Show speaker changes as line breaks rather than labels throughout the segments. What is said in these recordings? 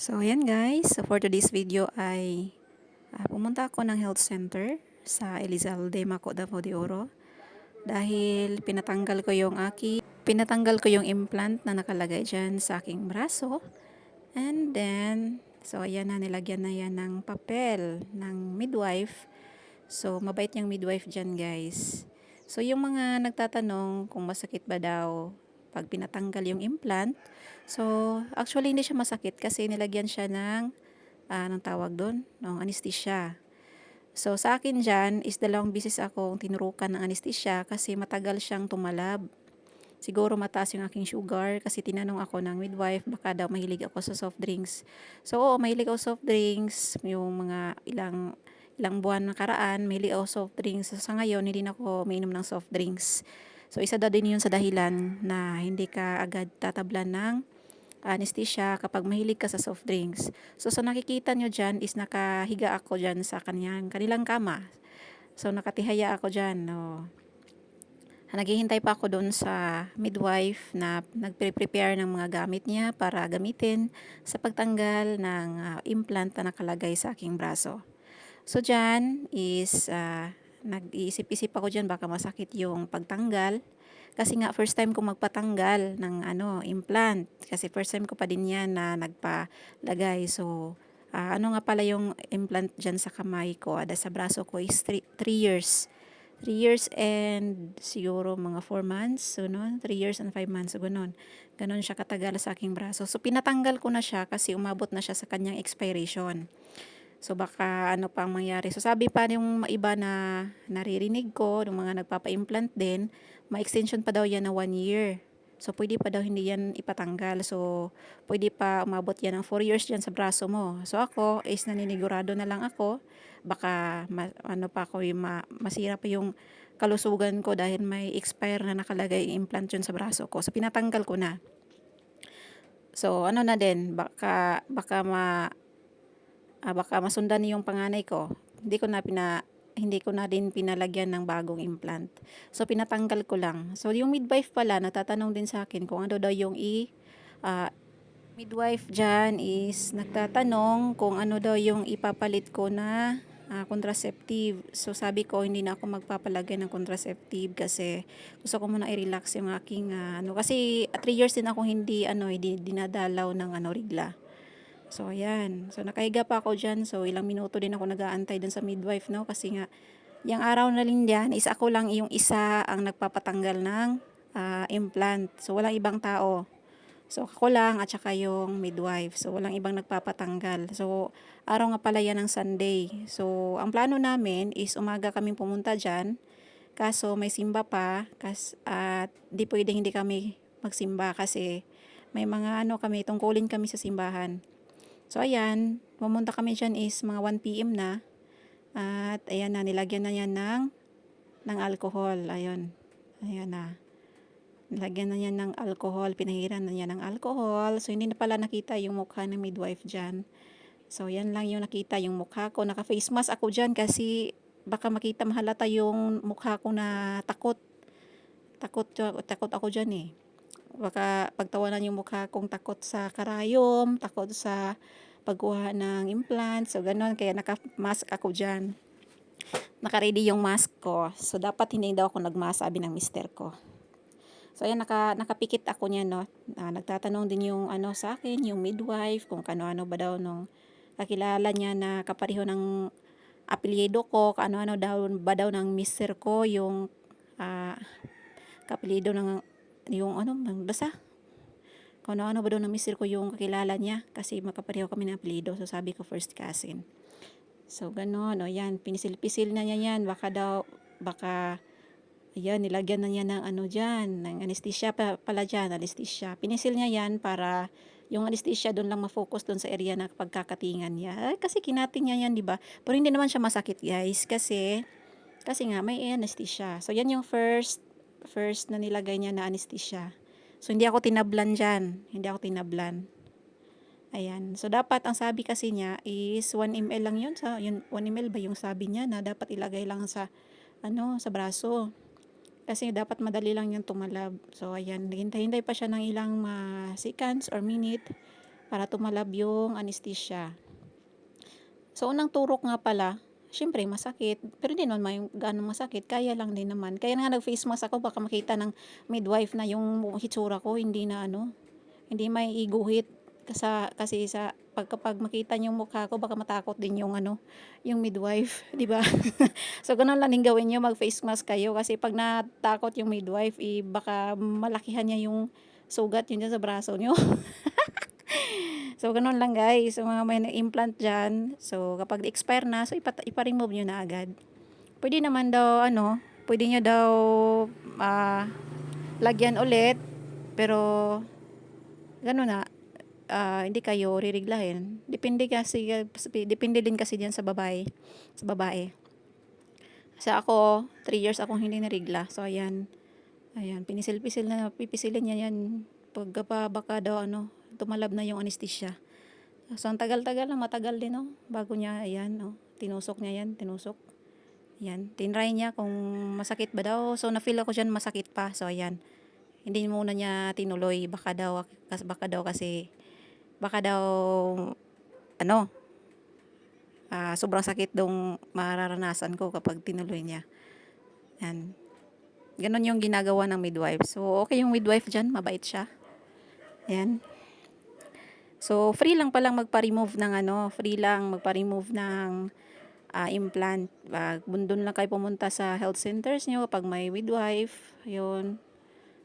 So, ayan guys. So, for today's video ay ah, pumunta ako ng health center sa Elizalde, Maco, Davao de Oro. Dahil pinatanggal ko yung aki, pinatanggal ko yung implant na nakalagay dyan sa aking braso. And then, so ayan na, nilagyan na yan ng papel ng midwife. So, mabait yung midwife dyan guys. So, yung mga nagtatanong kung masakit ba daw pag pinatanggal yung implant. So, actually hindi siya masakit kasi nilagyan siya ng, ah, anong tawag doon? Ng anesthesia. So, sa akin dyan is dalawang bisis akong tinurukan ng anesthesia kasi matagal siyang tumalab. Siguro mataas yung aking sugar kasi tinanong ako ng midwife baka daw mahilig ako sa soft drinks. So, oo, mahilig ako soft drinks. Yung mga ilang ilang buwan na karaan, mahilig ako soft drinks. So, sa ngayon, hindi na ako mainom ng soft drinks. So, isa daw din yun sa dahilan na hindi ka agad tatablan ng anesthesia kapag mahilig ka sa soft drinks. So, sa nakikita nyo dyan is nakahiga ako dyan sa kanyang, kanilang kama. So, nakatihaya ako dyan. No. Naghihintay pa ako doon sa midwife na nagpre-prepare ng mga gamit niya para gamitin sa pagtanggal ng ah, implant na nakalagay sa aking braso. So, dyan is uh, nag-iisip-isip ako dyan baka masakit yung pagtanggal. Kasi nga first time ko magpatanggal ng ano implant. Kasi first time ko pa din yan na nagpalagay. So, uh, ano nga pala yung implant dyan sa kamay ko, ada sa braso ko is 3 years. 3 years and siguro mga 4 months. So, no? 3 years and 5 months. So, ganun. Ganun siya katagal sa aking braso. So, pinatanggal ko na siya kasi umabot na siya sa kanyang expiration. So baka ano pang mangyari. So sabi pa yung iba na naririnig ko, yung mga nagpapa-implant din, ma-extension pa daw yan na 1 year. So pwede pa daw hindi yan ipatanggal. So pwede pa umabot yan ng 4 years dyan sa braso mo. So ako is naninigurado na lang ako. Baka ma, ano pa ako ma, masira pa yung kalusugan ko dahil may expire na nakalagay implant yun sa braso ko. So pinatanggal ko na. So ano na din, baka, baka ma, ah, baka masundan yung panganay ko. Hindi ko na pina hindi ko na din pinalagyan ng bagong implant. So pinatanggal ko lang. So yung midwife pala natatanong din sa akin kung ano daw yung i uh, midwife diyan is nagtatanong kung ano daw yung ipapalit ko na uh, contraceptive. So sabi ko hindi na ako magpapalagay ng contraceptive kasi gusto ko muna i-relax yung aking uh, ano kasi 3 years din ako hindi ano hindi dinadalaw ng ano rigla. So, ayan. So, nakahiga pa ako dyan. So, ilang minuto din ako nag-aantay dun sa midwife, no? Kasi nga, yung araw na rin dyan, is ako lang yung isa ang nagpapatanggal ng uh, implant. So, walang ibang tao. So, ako lang at saka yung midwife. So, walang ibang nagpapatanggal. So, araw nga pala yan ng Sunday. So, ang plano namin is umaga kaming pumunta dyan. Kaso, may simba pa. Kas, at di pwedeng hindi kami magsimba kasi may mga ano kami, tungkulin kami sa simbahan. So, ayan, pumunta kami dyan is mga 1pm na. At, ayan na, nilagyan na yan ng, ng alcohol. Ayun, ayan na. Nilagyan na yan ng alcohol, pinahiran na yan ng alcohol. So, hindi na pala nakita yung mukha ng midwife dyan. So, yan lang yung nakita yung mukha ko. Naka-face mask ako dyan kasi baka makita mahalata yung mukha ko na takot. Takot, takot ako dyan eh baka pagtawanan yung mukha kong takot sa karayom, takot sa pagkuha ng implant, so ganun, kaya naka-mask ako dyan. Naka-ready yung mask ko, so dapat hindi daw ako nag-mask, sabi ng mister ko. So ayan, naka, nakapikit ako niya, no. Uh, nagtatanong din yung ano sa akin, yung midwife, kung kano-ano ba daw nung kakilala niya na kapareho ng apelyido ko, kano-ano daw ba daw ng mister ko, yung uh, kapelyido ng yung ano, basta kung ano-ano ba daw ng mister ko yung kakilala niya kasi makapareho kami ng apelido. So sabi ko first cousin. So gano'n, o yan, pinisil-pisil na niya yan. Baka daw, baka, ayan, nilagyan na niya ng ano dyan, ng anesthesia pa, pala dyan, anesthesia. Pinisil niya yan para yung anesthesia doon lang ma-focus doon sa area na pagkakatingan niya. Ay, kasi kinating niya yan, di ba? Pero hindi naman siya masakit, guys, kasi, kasi nga, may anesthesia. So, yan yung first first na nilagay niya na anesthesia. So, hindi ako tinablan dyan. Hindi ako tinablan. Ayan. So, dapat, ang sabi kasi niya is 1 ml lang yun. Sa, yun 1 ml ba yung sabi niya na dapat ilagay lang sa, ano, sa braso. Kasi dapat madali lang yung tumalab. So, ayan. Hintay-hintay pa siya ng ilang uh, seconds or minute. para tumalab yung anesthesia. So, unang turok nga pala, syempre masakit. Pero hindi naman may ganong masakit. Kaya lang din naman. Kaya nga nag-face mask ako, baka makita ng midwife na yung hitsura ko, hindi na ano, hindi may iguhit. Kasi, kasi sa pag kapag makita niyo mukha ko, baka matakot din yung ano, yung midwife, di ba? so, ganun lang din gawin niyo, mag-face mask kayo. Kasi pag natakot yung midwife, eh, baka malakihan niya yung sugat yun sa braso niyo. So, ganun lang guys. So, mga may implant dyan. So, kapag expire na, so ipa- ipa-remove nyo na agad. Pwede naman daw, ano, pwede nyo daw ah, lagyan ulit. Pero, ganun na. ah, hindi kayo ririglahin. Depende kasi, depende din kasi diyan sa babae. Sa babae. Kasi ako, 3 years akong hindi narigla. So, ayan. Ayan, pinisil-pisil na, pipisilin niya yan. Pagka pa, baka daw, ano, tumalab na yung anesthesia. So, ang tagal-tagal na, matagal din, no? Bago niya, ayan, no? Tinusok niya yan, tinusok. Ayan, tinry niya kung masakit ba daw. So, na-feel ako dyan masakit pa. So, ayan. Hindi muna niya tinuloy. Baka daw, baka daw kasi, baka daw, ano, ah, sobrang sakit dong mararanasan ko kapag tinuloy niya. Yan. Ganon yung ginagawa ng midwife. So, okay yung midwife dyan. Mabait siya. Yan. So, free lang palang magpa-remove ng ano, free lang magpa-remove ng ah, implant. Uh, bundon lang kayo pumunta sa health centers nyo pag may midwife. Yun.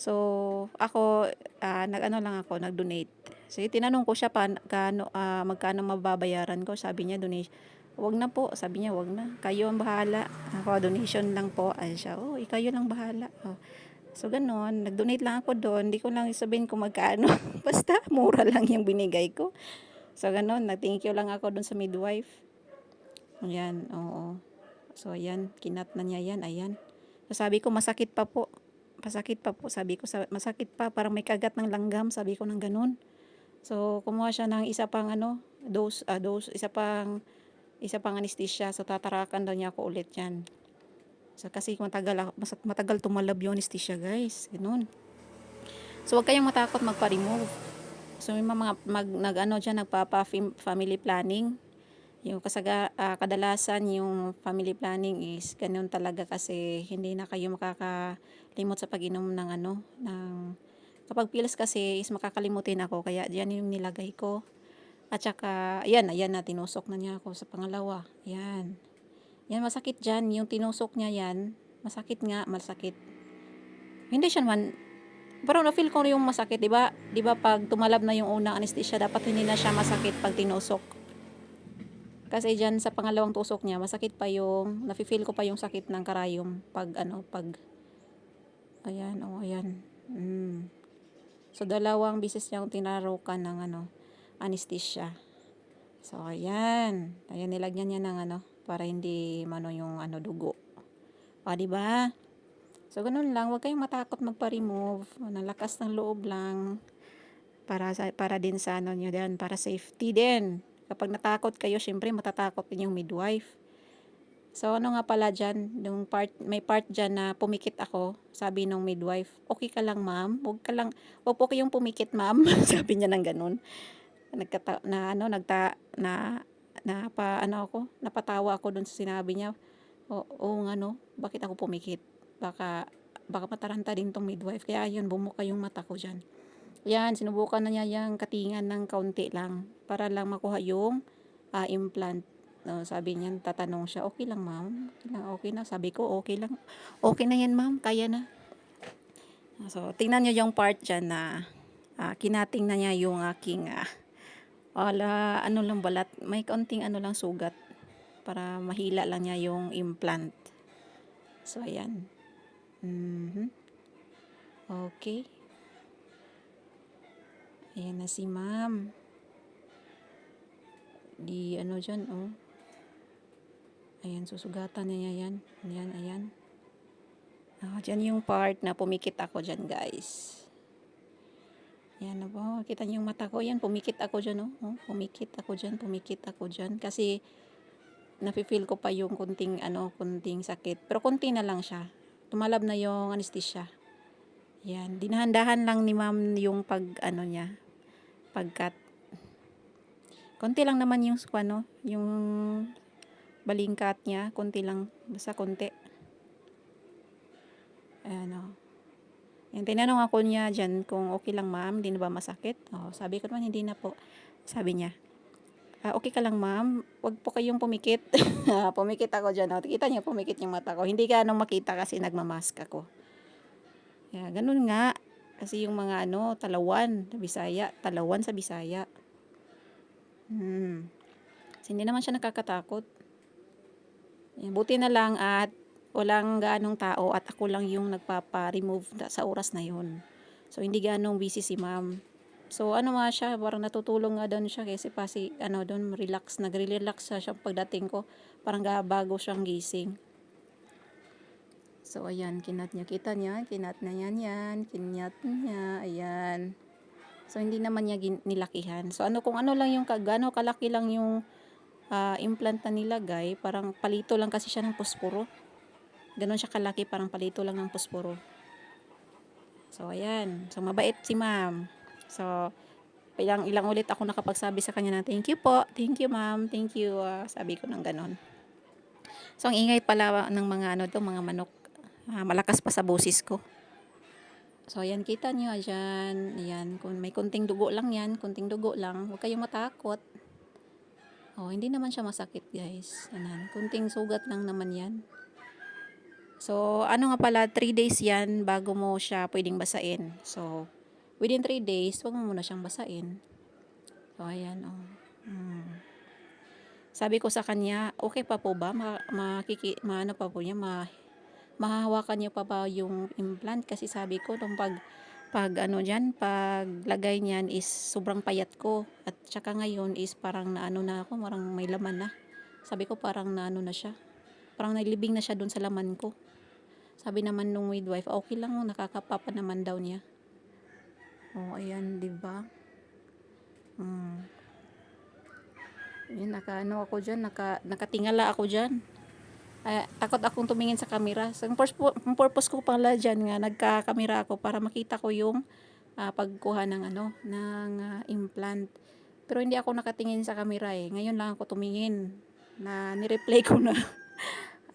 So, ako, ah, nag-ano lang ako, nag-donate. So, tinanong ko siya pa, kano, ah, magkano mababayaran ko. Sabi niya, donation. Wag na po. Sabi niya, wag na. Kayo ang bahala. Ako, donation lang po. Ay siya, oh, ikayo lang bahala. Oh. So, ganun. Nag-donate lang ako doon. Hindi ko lang sabihin kung magkano. Basta, mura lang yung binigay ko. So, ganun. Nag-thank you lang ako doon sa midwife. Ayan, oo. So, ayan. Kinat na niya yan. Ayan. So, sabi ko, masakit pa po. Masakit pa po. Sabi ko, sa- masakit pa. Parang may kagat ng langgam. Sabi ko ng ganun. So, kumuha siya ng isa pang ano, dose, ah, dose, isa pang, isa pang anesthesia. So, tatarakan daw niya ako ulit yan. So, kasi matagal, matagal tumalab yung anesthesia, guys. Ganun. So, huwag kayong matakot magpa-remove. So, may mga mag, nag, ano dyan, nagpapa-family planning. Yung kasaga, ah, kadalasan yung family planning is ganun talaga kasi hindi na kayo makakalimot sa pag-inom ng ano, ng kapag pills kasi is makakalimutin ako kaya diyan yung nilagay ko. At saka, ayan, ayan na, tinusok na niya ako sa pangalawa. Ayan. Yan, masakit dyan. Yung tinusok niya yan, masakit nga, masakit. Hindi siya naman, parang na-feel ko yung masakit, di ba? Di ba pag tumalab na yung unang anesthesia, dapat hindi na siya masakit pag tinusok. Kasi dyan sa pangalawang tusok niya, masakit pa yung, nafe-feel ko pa yung sakit ng karayom pag ano, pag, ayan, oh, ayan. Mm. So, dalawang bisis niyang tinarukan ng ano, anesthesia. So, ayan. Ayan, nilagyan niya ng ano, para hindi mano yung ano, dugo. O, di ba? So, ganun lang. Huwag kayong matakot magpa-remove. Nalakas ng loob lang. Para, sa, para din sa ano nyo din, para safety din. Kapag natakot kayo, syempre matatakot din yung midwife. So, ano nga pala dyan, yung part, may part dyan na pumikit ako, sabi nung midwife, okay ka lang ma'am, huwag ka lang, huwag po kayong pumikit ma'am, sabi niya ng ganun. Nagkata, na ano, nagta, na, na pa, ano ako, napatawa ako dun sa sinabi niya, oo nga no, bakit ako pumikit? Baka, baka mataranta din tong midwife, kaya yun, bumuka yung mata ko dyan. Yan, sinubukan na niya yung katingan ng kaunti lang, para lang makuha yung ah, implant. No, sabi niya, tatanong siya, okay lang ma'am? Okay lang, okay na. Sabi ko, okay lang. Okay na yan ma'am, kaya na. So, tingnan niyo yung part dyan na ah, kinating na niya yung aking, ah, wala, ano lang balat, may kaunting ano lang sugat para mahila lang niya yung implant. So, ayan. Mhm. Okay. Ayan na si ma'am. Di ano dyan, oh. Ayan, susugatan niya yan. Ayan, ayan. Ah, dyan yung part na pumikit ako dyan, guys. Ayan na po. Kita niyo yung mata ko. Ayan, pumikit ako dyan, oh. oh pumikit ako dyan, pumikit ako dyan. Kasi, nafe-feel ko pa yung kunting, ano, kunting sakit. Pero kunti na lang siya. Tumalab na yung anesthesia. Ayan. Dinahandahan lang ni ma'am yung pag, ano niya, pagkat. konti lang naman yung ano, yung balingkat niya, konti lang, basta konti. Ayan o. Yung tinanong ako niya dyan kung okay lang ma'am, hindi na ba masakit? Oh, sabi ko naman hindi na po. Sabi niya, ah, okay ka lang ma'am, wag po kayong pumikit. pumikit ako dyan. Oh. Kita niyo, pumikit yung mata ko. Hindi ka anong makita kasi nagmamask ako. Yeah, ganun nga. Kasi yung mga ano, talawan sa Bisaya. Talawan sa Bisaya. Hmm. Kasi hindi naman siya nakakatakot. Buti na lang at walang ganong tao at ako lang yung nagpapa-remove sa oras na yun. So, hindi ganong busy si ma'am. So, ano nga siya, parang natutulong nga doon siya kasi pasi, ano, doon, relax, nagre-relax siya, siya pagdating ko. Parang bago siyang gising. So, ayan, kinat niya. Kita niya, kinat na yan yan. Kinyat niya, ayan. So, hindi naman niya nilakihan. So, ano, kung ano lang yung, ka- gaano kalaki lang yung ah, implant na nilagay, parang palito lang kasi siya ng posporo. Ganon siya kalaki, parang palito lang ng posporo. So, ayan. So, mabait si ma'am. So, ilang, ilang ulit ako nakapagsabi sa kanya na, thank you po, thank you ma'am, thank you. ah," sabi ko ng ganon. So, ang ingay pala ng mga ano to, mga manok. Ah, malakas pa sa boses ko. So, ayan, kita nyo, ayan, ayan, kung may kunting dugo lang yan, kunting dugo lang, huwag kayong matakot. Oh, hindi naman siya masakit, guys. Ayan, kunting sugat lang naman yan. So, ano nga pala, 3 days yan bago mo siya pwedeng basain. So, within 3 days, huwag mo muna siyang basain. So, ayan, oh. Hmm. Sabi ko sa kanya, okay pa po ba? Ma, makiki, maano pa po niya, ma, mahahawakan niyo pa ba yung implant? Kasi sabi ko, nung pag, pag ano dyan, pag lagay niyan is sobrang payat ko. At saka ngayon is parang naano na ako, parang may laman na. Sabi ko parang naano na siya. Parang naglibing na siya dun sa laman ko. Sabi naman nung midwife, okay lang, nakakapapa naman daw niya. Oh, ayan, di ba? Hmm. Yan, naka, ano ako dyan, naka, nakatingala ako dyan. Ay, takot akong tumingin sa camera. So, ang purpose, ang purpose ko pala dyan nga, nagka-camera ako para makita ko yung ah, pagkuha ng ano, ng ah, implant. Pero hindi ako nakatingin sa camera eh. Ngayon lang ako tumingin na nireplay ko na.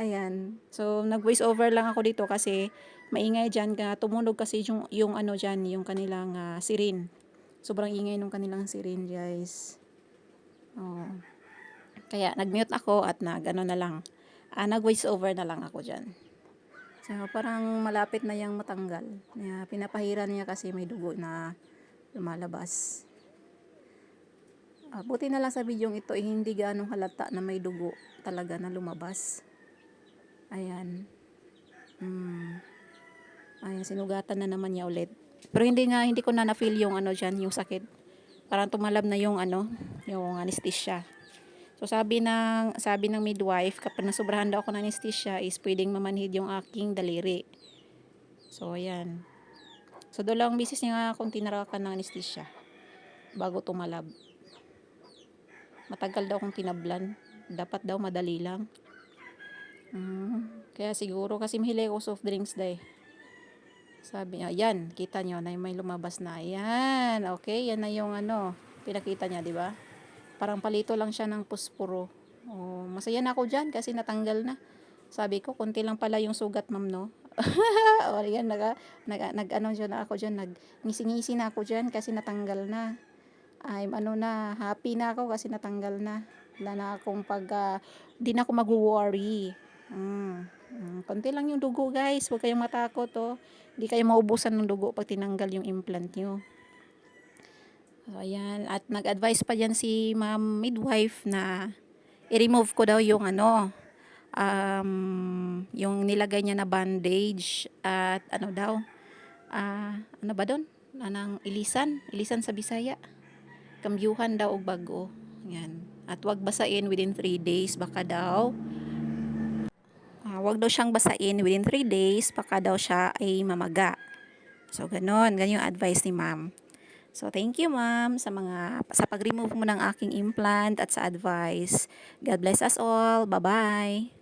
Ayan. So, nag-voice over lang ako dito kasi maingay dyan. Tumunog kasi yung, yung ano dyan, yung kanilang ah, sirin. Sobrang ingay nung kanilang sirin, guys. Oh. Kaya nag-mute ako at nag ano na lang. Ah, nag-voice over na lang ako dyan. So, parang malapit na yung matanggal. Kaya, pinapahiran niya kasi may dugo na lumalabas. Ah, buti na lang sa video ito, eh, hindi ganong halata na may dugo talaga na lumabas. Ayan. Hmm. Ayan, sinugatan na naman niya ulit. Pero hindi na, hindi ko na na-feel yung ano dyan, yung sakit. Parang tumalab na yung ano, yung anesthesia. So sabi ng sabi ng midwife kapag nasobrahan daw ako ng anesthesia is pwedeng mamanhid yung aking daliri. So ayan. So dalawang bisis niya nga akong tinarakan ng anesthesia bago tumalab. Matagal daw akong tinablan. Dapat daw madali lang. Mm, kaya siguro kasi mahili ako soft drinks day. Sabi niya, yan, kita niyo na may lumabas na. Yan, okay, yan na yung ano, pinakita niya, di ba? Parang palito lang siya ng puspuro. Oh, masaya na ako dyan kasi natanggal na. Sabi ko, konti lang pala yung sugat, ma'am, no? o, yan, nag, nag, nag, ano dyan na ako dyan, nag, ngisi-ngisi na ako dyan kasi natanggal na. I'm, ano na, happy na ako kasi natanggal na. Wala na akong pag, ah, di na ako mag-worry. Mm. Mm, konti lang yung dugo, guys. Huwag kayong matakot, oh. Hindi kayo maubusan ng dugo pag tinanggal yung implant nyo. So, ayan. At nag-advise pa dyan si ma'am midwife na i-remove ko daw yung ano, um, yung nilagay niya na bandage at ano daw, ah, ano ba doon? Anang ilisan? Ilisan sa Bisaya. Kambyuhan daw og bago. Yan. At wag basain within 3 days. Baka daw, Ah, wag daw siyang basain within 3 days, baka daw siya ay mamaga. So, ganun. Ganun yung advice ni ma'am. So, thank you ma'am sa mga, sa pag-remove mo ng aking implant at sa advice. God bless us all. Bye-bye.